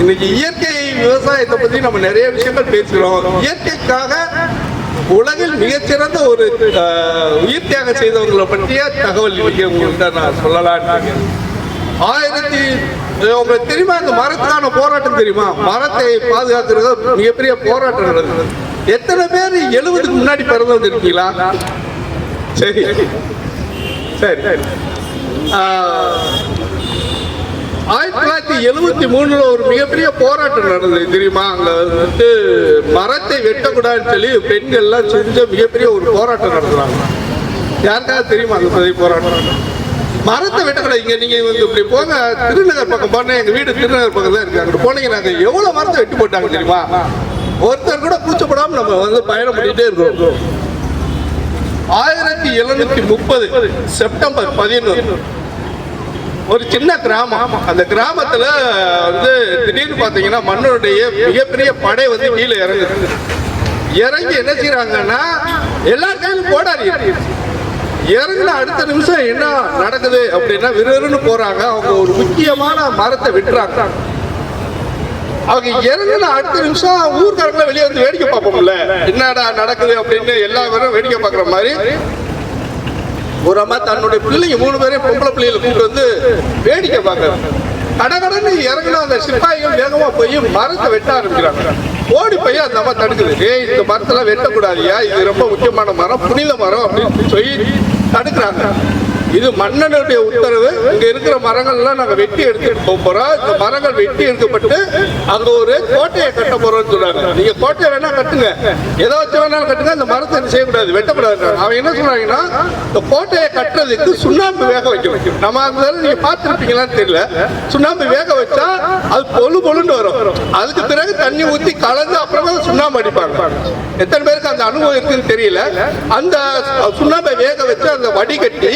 இன்னைக்கு இயற்கை விவசாயத்தை பத்தி நம்ம நிறைய விஷயங்கள் பேசுகிறோம். இயற்கைக்காக உலகில் மிகச்சிறந்த ஒரு உயிர் தியாகம் செய்தவங்களை பற்றிய தகவல் இன்னைக்கு உங்கள்கிட்ட நான் சொல்லலாம் ஆயிரத்தி உங்களுக்கு தெரியுமா? இந்த மரத்துக்கான போராட்டம் தெரியுமா? மரத்தை பாதுகாக்கிறது மிகப்பெரிய போராட்டம் நடந்தது. எத்தனை பேர் எழுபதுக்கு முன்னாடி பிறந்தவங்க இருக்கீங்களா சரி. சரி. சரி ஆயிரத்தி தொள்ளாயிரத்தி எழுபத்தி மூணுல ஒரு மிகப்பெரிய போராட்டம் நடந்தது தெரியுமா? அங்க வந்து மரத்தை வெட்டக்கூடாதுன்னு சொல்லி பெண்கள்லாம் செஞ்ச மிகப்பெரிய ஒரு போராட்டம் நடத்துறாங்க யாருக்காவது தெரியுமா அந்த பதவி போராட்டம்? மரத்தை வெட்டக்கூடாது. இங்க நீங்க வந்து இப்படி போங்க திருநகர் பக்கம் போனேன் எங்க வீடு திருநகர் பக்கம் தான் இருக்கு. அங்க போனீங்கன்னா நாங்க எவ்வளவு மரத்தை வெட்டி போட்டாங்க தெரியுமா? ஒருத்தர் கூட கூச்சப்படாம நம்ம வந்து பயணம் பண்ணிட்டே இருக்கோம். ஆயிரத்தி எழுநூத்தி முப்பது செப்டம்பர் பதினொன்று. ஒரு சின்ன கிராமம். அந்த கிராமத்துல வந்து திடீர்னு பாத்தீங்கன்னா மண்ணுடைய மிகப்பெரிய படை வந்து கீழே இறங்குது. இறங்கி என்ன செய்யறாங்கன்னா எல்லா கையிலும் போடாது இறங்குன அடுத்த நிமிஷம் என்ன நடக்குது அப்படின்னா விறுவிறுன்னு போறாங்க. அவங்க ஒரு முக்கியமான மரத்தை விட்டுறாங்க. அவங்க இறங்குன அடுத்த நிமிஷம் ஊர்க்காரங்கள வெளியே வந்து வேடிக்கை பார்ப்போம்ல. என்னடா நடக்குது அப்படின்னு எல்லா பேரும் வேடிக்கை பார்க்குற மாதிரி ஒரு அம்மா தன்னுடைய பிள்ளைங்க மூணு பேரையும் பொம்பளை பிள்ளைகளை கூப்பிட்டு வந்து வேடிக்கை பார்க்கறாங்க. கடகடன்னு இறங்கின அந்த சிப்பாய்கள் வேகமா போய் மரத்தை வெட்ட ஆரம்பிக்கிறாங்க. ஓடி போய் அந்த அம்மா தடுக்குது. ஏய் இந்த மரத்தெல்லாம் வெட்டக்கூடாதியா? இது ரொம்ப முக்கியமான மரம் புனித மரம் அப்படின்னு சொல்லி தடுக்கிறாங்க. இது மன்னனுடைய உத்தரவு. இங்க இருக்கிற மரங்கள்லாம் நாங்க வெட்டி எடுத்துட்டு போக போறோம். இந்த மரங்கள் வெட்டி எடுக்கப்பட்டு அங்க ஒரு கோட்டையை கட்ட போறோம்னு சொல்றாங்க நீங்க கோட்டையை வேணா கட்டுங்க. எதை வச்சு வேணாலும் கட்டுங்க. இந்த மரத்தை என்ன செய்யக்கூடாது. வெட்டக்கூடாது அவன் என்ன சொல்றாங்கன்னா இந்த கோட்டையை கட்டுறதுக்கு சுண்ணாம்பு வேக வைக்க வைக்கும் நம்ம அந்த நீங்க பார்த்துருப்பீங்களான்னு தெரியல. சுண்ணாம்பு வேக வச்சா அது பொழு பொழுன்னு வரும். அதுக்கு பிறகு தண்ணி ஊத்தி கலந்து அப்புறமா சுண்ணாம்பு அடிப்பாங்க. எத்தனை பேருக்கு அந்த அனுபவம் இருக்குன்னு தெரியல. அந்த சுண்ணாம்பை வேக வச்சு அந்த வடிகட்டி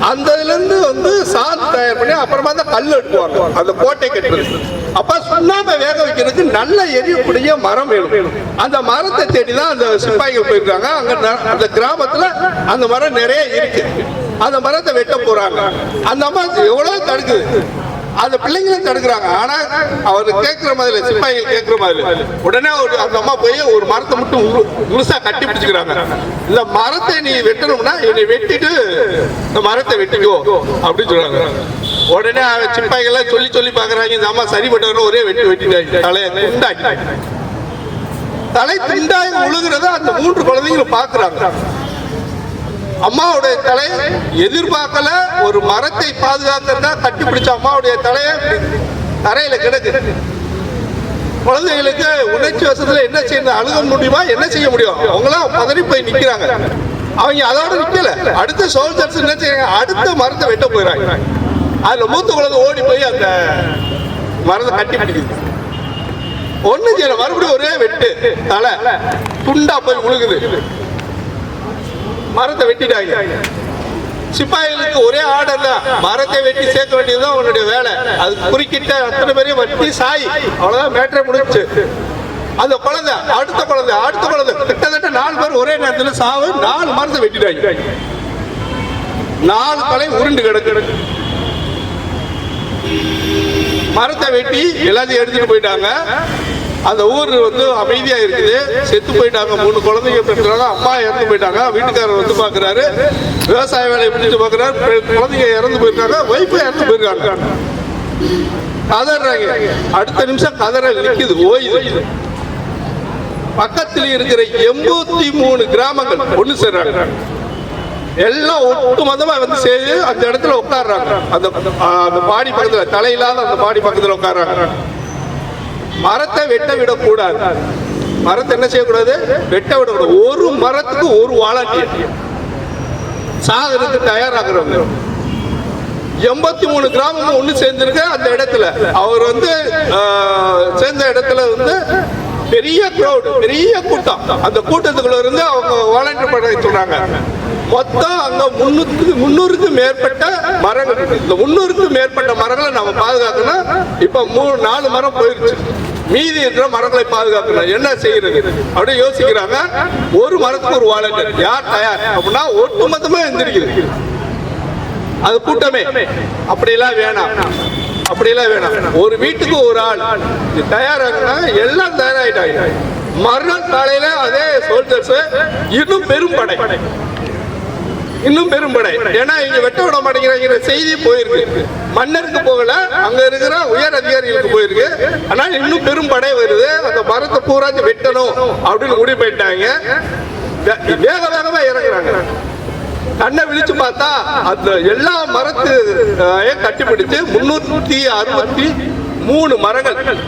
அந்த இருந்து வந்து சாந்து தயார் பண்ணி அப்புறமா தான் கல் எடுத்துவாங்க. அந்த கோட்டை கட்டுறது அப்ப சுண்ணாம்பை வேக வைக்கிறதுக்கு நல்ல எரியக்கூடிய மரம் வேணும். அந்த மரத்தை தேடி தான் அந்த சிப்பாய்கள் போயிருக்காங்க. அங்க ந- அந்த கிராமத்துல அந்த மரம் நிறைய இருக்கு. அந்த மரத்தை வெட்ட போறாங்க. அந்த அம்மா எவ்வளவு தடுக்குது. அந்த பிள்ளைங்களும் தடுக்கிறாங்க. ஆனா அவர் கேட்கிற மாதிரி சிப்பாய்கள் கேட்கிற மாதிரி உடனே ஒரு அந்த அம்மா போய் ஒரு மரத்தை மட்டும் முழுசா கட்டி பிடிச்சுக்கிறாங்க. இந்த மரத்தை நீ வெட்டணும்னா என்னை வெட்டிட்டு இந்த மரத்தை வெட்டிக்கோ அப்படின்னு சொல்றாங்க. உடனே அவன் சிப்பாய்கள் சொல்லி சொல்லி பாக்குறாங்க இந்த அம்மா சரிப்பட்டவரும் ஒரே வெட்டி வெட்டிட்டாங்க. தலையை துண்டாக்கி. தலை துண்டாகி உழுகிறத அந்த மூன்று குழந்தைங்களும் பாக்குறாங்க. அம்மாவுடைய தலை எதிர்பார்க்கல ஒரு மரத்தை பாதுகாக்கிறதா கட்டிப்பிடிச்ச அம்மாவுடைய தலையை தரையில கிடக்கு. குழந்தைகளுக்கு உணர்ச்சி வசத்துல என்ன செய்யணும் அழுக முடியுமா என்ன செய்ய முடியும்? அவங்களாம் பதறி போய் நிக்கிறாங்க. அவங்க அதோட நிக்கல. அடுத்த சோல்ஜர்ஸ் என்ன செய்யறாங்க? அடுத்த மரத்தை வெட்ட போயிறாங்க. அதுல மூத்த குழந்தை ஓடி போய் அந்த மரத்தை கட்டி பிடிக்குது ஒண்ணு செய்யல. மறுபடியும் ஒரே வெட்டு. தலை துண்டா போய் உழுகுது. மரத்தை வெட்டிட்டாங்க. சிப்பாய்களுக்கு ஒரே ஆர்டர் தான் மரத்தை வெட்டி சேர்க்க வேண்டியதுதான் உன்னுடைய வேலை. அது குறுக்கிட்ட அத்தனை பேரையும் வெட்டி சாய். அவ்வளவுதான் மேட்டரை முடிச்சு அந்த குழந்தை அடுத்த குழந்தை அடுத்த குழந்தை. கிட்டத்தட்ட நாலு பேர் ஒரே நேரத்தில் சாவு நாலு மரத்தை வெட்டிட்டாங்க. நாலு தலை உருண்டு கிடக்கு. மரத்தை வெட்டி எல்லாத்தையும் எடுத்துட்டு போயிட்டாங்க. அந்த ஊர் வந்து அமைதியா இருக்குது. செத்து போயிட்டாங்க. மூணு குழந்தைங்க பெற்றாங்க அம்மா இறந்து போயிட்டாங்க. வீட்டுக்காரர் வந்து பாக்குறாரு. விவசாய வேலையை பிடிச்சு பாக்குறாரு. பெ- குழந்தைங்க இறந்து போயிருக்காங்க. ஒய்ஃபும் இறந்து போயிருக்காங்க. கதறாங்க. அடுத்த நிமிஷம் கதற நிற்குது ஓய்வு பக்கத்தில் இருக்கிற எண்பத்தி மூணு கிராமங்கள் ஒண்ணு சேர்றாங்க. எல்லாம் ஒட்டு மொத்தமா வந்து சேர்ந்து அந்த இடத்துல உட்காடுறாங்க அந்த அந்த பாடி பக்கத்துல தலையில்லாத அந்த பாடி பக்கத்துல உட்கார்றாங்க. மரத்தை வெட்ட விடக்கூடாது. மரத்தை என்ன செய்யக்கூடாது? வெட்ட விடக்கூடாது. ஒரு மரத்துக்கு ஒரு வாழாட்டி. சாதனத்தை தயாராகிறவங்க எண்பத்தி மூணு கிராமம் ஒன்று சேர்ந்திருக்கு அந்த இடத்துல. அவர் வந்து சேர்ந்த இடத்துல வந்து பெரிய க்ரௌடு பெரிய கூட்டம். அந்த கூட்டத்துக்குள்ள இருந்து அவங்க வாலண்டியர் பண்ண சொல்றாங்க. மொத்தம் அங்க முன்னூத்துக்கு முன்னூறுக்கு மேற்பட்ட மரங்கள் இந்த முன்னூறுக்கு மேற்பட்ட மரங்களை நம்ம பாதுகாக்கணும். இப்ப மூணு நாலு மரம் போயிருச்சு. மீதி இருக்கிற மரங்களை பாதுகாக்கணும் என்ன செய்யறது? அப்படின்னு யோசிக்கிறாங்க. ஒரு மரத்துக்கு ஒரு வாலண்டியர் யார் தயார்? அப்படின்னா ஒட்டுமொத்தமா எந்திரிக்குது. அது கூட்டமே. அப்படியெல்லாம் வேணாம். அப்படியெல்லாம் வேணாம். ஒரு வீட்டுக்கு ஒரு ஆள். இது எல்லாம் தயாராயிட்டாங்க. மறுநாள் காலையில அதே சோல்ஜர்ஸ் இன்னும் பெரும் படை. இன்னும் பெரும்படை. ஏன்னா இங்க வெட்ட விட மாட்டேங்கிறாங்கிற செய்தி போயிருக்கு. மன்னருக்கு போகல. அங்க இருக்கிற உயர் அதிகாரிகளுக்கு போயிருக்கு. ஆனா இன்னும் பெரும்படை வருது. அந்த மரத்தை பூராச்சு வெட்டணும் அப்படின்னு முடிவு போயிட்டாங்க. வேக வேகமா இறங்குறாங்க. கண்ணை விழிச்சு பார்த்தா அந்த எல்லா மரத்து அஹ், கட்டிப்பிடிச்சு முன்னூத்தி அறுபத்தி மூணு மரங்கள்.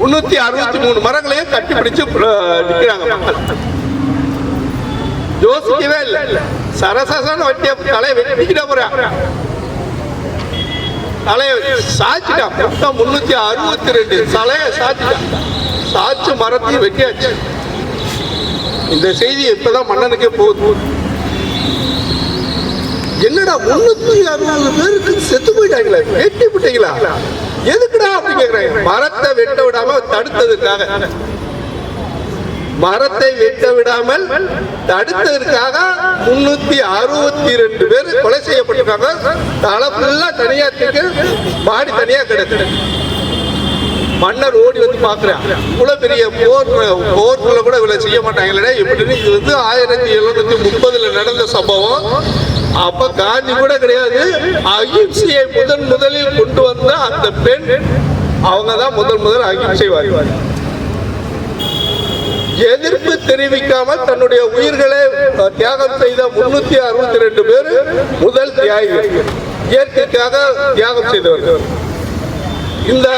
முன்னூத்தி அறுபத்தி மூணு மரங்களையும் கட்டிப்பிடிச்சு நிற்கிறாங்க மக்கள். யோசிக்கவே இல்லை சரசரன்னு வட்டிய தலையை வெட்டிக்கிட்ட போறான் தலையை சாச்சிட்டான் மொத்தம் முன்னூத்தி அறுபத்தி ரெண்டு தலையை சாச்சிட்டான் சாச்சு மரத்தையும் வெட்டியாச்சு இந்த செய்தி இப்பதான் மன்னனுக்கே போகுது என்னடா முன்னூத்தி அறுபது பேருக்கு செத்து போயிட்டாங்களே வெட்டி விட்டீங்களா எதுக்குடா அப்படி கேக்குறாங்க மரத்தை வெட்ட விடாம தடுத்ததுக்காக மரத்தை வெட்ட விடாமல் தடுத்ததற்காக முன்னூத்தி அறுபத்தி ரெண்டு பேர் கொலை செய்யப்பட்டிருக்காங்க. தலை ஃபுல்லா தனியா தூக்கி பாடி தனியா கிடக்குது மன்னர் ஓடி வந்து பாக்குறேன் இவ்வளவு பெரிய போர் போர்க்குள்ள கூட இவ்வளவு செய்ய மாட்டாங்களே எப்படின்னு இது வந்து ஆயிரத்தி எழுநூத்தி முப்பதுல நடந்த சம்பவம். அப்ப காந்தி கூட கிடையாது. அகிம்சையை முதன் முதலில் கொண்டு வந்த அந்த பெண் அவங்க தான் முதல் முதல் அகிம்சைவாதி. எதிர்ப்பு தெரிவிக்காமல் தன்னுடைய உயிர்களை தியாகம் செய்த முன்னூத்தி அறுபத்தி ரெண்டு பேர் முதல் தியாகிகள் இயற்கைக்காக தியாகம் செய்தவர்கள். இந்த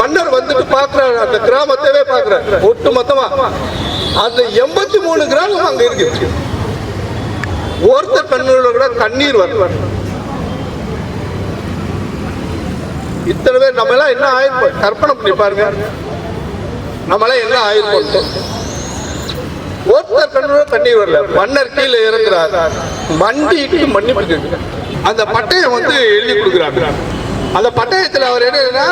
மன்னர் வந்துட்டு பாக்குறாரு அந்த கிராமத்தவே பாக்குறாரு ஒட்டு மொத்தமா அந்த எண்பத்தி மூணு கிராமம் அங்க இருக்கு ஒருத்தர் கண்ணூர்ல கூட கண்ணீர் வரல. இத்தனை பேர் நம்ம எல்லாம் என்ன ஆயிருப்போம் கற்பனை பண்ணி பாருங்க. நம்மளாம் என்ன ஆயிருப்போம் ஒருத்தர் கண்ணு தண்ணீர் வரல. மன்னர் கீழே இறங்குறார். மண்டிட்டு மன்னிப்பு கேட்கிறார். அந்த பட்டயம் வந்து எழுதி கொடுக்குறாங்க. அந்த பட்டயத்தில் அவர் என்னன்னா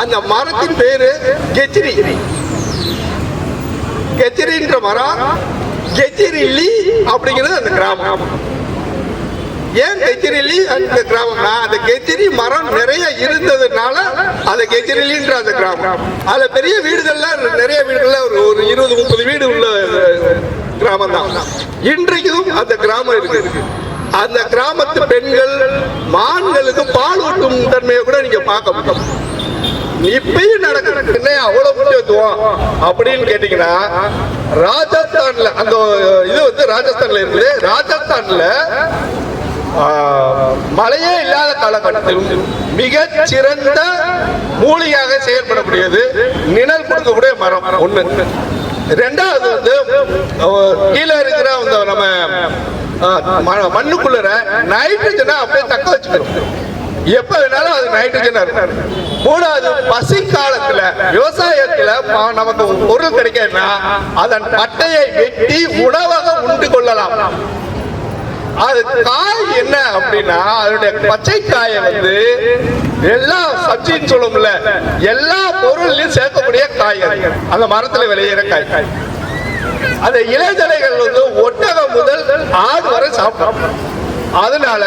அந்த மரத்தின் பேரு கெச்சிரி கெச்சிரின்ற மரம் கெச்சிரிலி அப்படிங்கிறது அந்த கிராமம். ஏன் கெச்சிரிலி அந்த கிராமம்னா அந்த கெச்சிரி மரம் நிறைய இருந்ததுனால அந்த கெச்சிரிலின்ற அந்த கிராமம். அதுல பெரிய வீடுகள்லாம் நிறைய வீடுகள்லாம் ஒரு ஒரு இருபது முப்பது வீடு உள்ள கிராமம் தான் இன்றைக்கும் அந்த கிராமம் இருக்கு. அந்த கிராமத்து பெண்கள் மான்களுக்கு பால் ஊட்டும் தன்மையை கூட நீங்க பார்க்க முடியும். இப்பயும் நடக்குது. அவ்வளவு முக்கியத்துவம் அப்படின்னு கேட்டீங்கன்னா ராஜஸ்தான்ல அந்த இது வந்து ராஜஸ்தான்ல இருக்குது. ராஜஸ்தான்ல மழையே இல்லாத காலகட்டத்தில் மிகச் சிறந்த மூலிகையாக செயல்படக்கூடியது நிழல் கொடுக்கக்கூடிய மரம் ஒண்ணு. ரெண்டாவது வந்து கீழே இருக்கிற அந்த நம்ம மண்ணுக்குள்ள ம- நைட்ரஜனை அப்படியே தக்க வச்சுக்கணும். எப்ப வேணாலும் அது நைட்ரஜன் இருக்கும். மூணாவது பசி காலத்துல விவசாயத்துல நமக்கு பொருள் கிடைக்கணும்னா அதன் பட்டையை வெட்டி உணவாக உண்டு கொள்ளலாம். அது காய் என்ன அப்படின்னா அதனுடைய பச்சை காயை வந்து எல்லா சப்ஜின்னு சொல்லும்ல எல்லா பொருள்லயும் சேர்க்கக்கூடிய காய்கள் அந்த மரத்துல விளையிற காய். அந்த இலைதலைகள் வந்து ஒட்டகம் முதல் ஆடு வரை சாப்பிடும். அதனால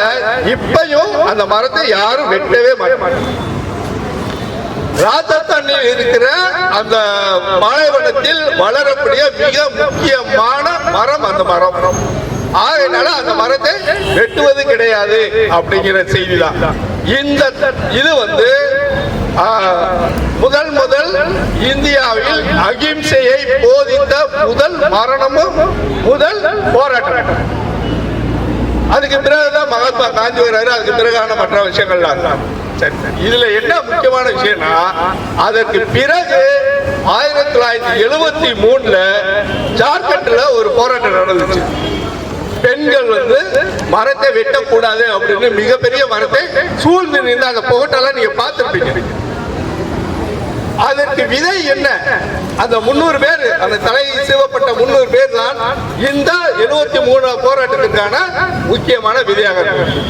இப்பயும் அந்த மரத்தை யாரும் வெட்டவே மாட்டாங்க. ராஜஸ்தானில் இருக்கிற அந்த மலைவனத்தில் வளரக்கூடிய மிக முக்கியமான மரம் அந்த மரம். ஆகையினால அந்த மரத்தை வெட்டுவது கிடையாது அப்படிங்கிற செய்தி தான் இந்த இது வந்து முதல் முதல் இந்தியாவில் அகிம்சையை போதித்த முதல் மரணமும் முதல் போராட்டம் அதுக்கு பிறகுதான் மகாத்மா காந்தி வர்றாரு அதுக்கு பிறகான மற்ற விஷயங்கள்லாம். தான். சரி இதுல என்ன முக்கியமான விஷயம்னா அதற்கு பிறகு ஆயிரத்தி தொள்ளாயிரத்தி எழுபத்தி மூணுல ஜார்க்கண்ட்ல ஒரு போராட்டம் நடந்துச்சு. பெண்கள் வந்து மரத்தை வெட்டக்கூடாது அப்படின்னு மிகப்பெரிய மரத்தை சூழ்ந்து நின்று அந்த புகட்டெல்லாம் நீங்க பார்த்துருப்பீங்க. அதற்கு விதை என்ன? அந்த முன்னூறு பேர் அந்த தலை சிவப்பட்ட முன்னூறு பேர் தான் இந்த எழுபத்தி மூணு போராட்டத்துக்கான முக்கியமான விதையாக இருக்கு.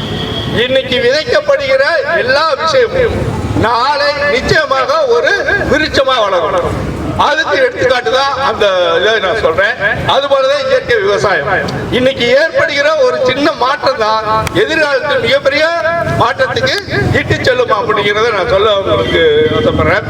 இன்னைக்கு விதைக்கப்படுகிற எல்லா விஷயமும் நாளை நிச்சயமாக ஒரு விருட்சமா வளரும். அதுக்கு எடுத்துக்காட்டு தான் அந்த இதை நான் சொல்றேன். அது போலதான் இயற்கை விவசாயம். இன்னைக்கு ஏற்படுகிற ஒரு சின்ன மாற்றம் தான் எதிர்காலத்தில் மிகப்பெரிய மாற்றத்துக்கு இட்டு செல்லும் அப்படிங்கிறத நான் சொல்ல உங்களுக்கு ஆசைப்படுறேன்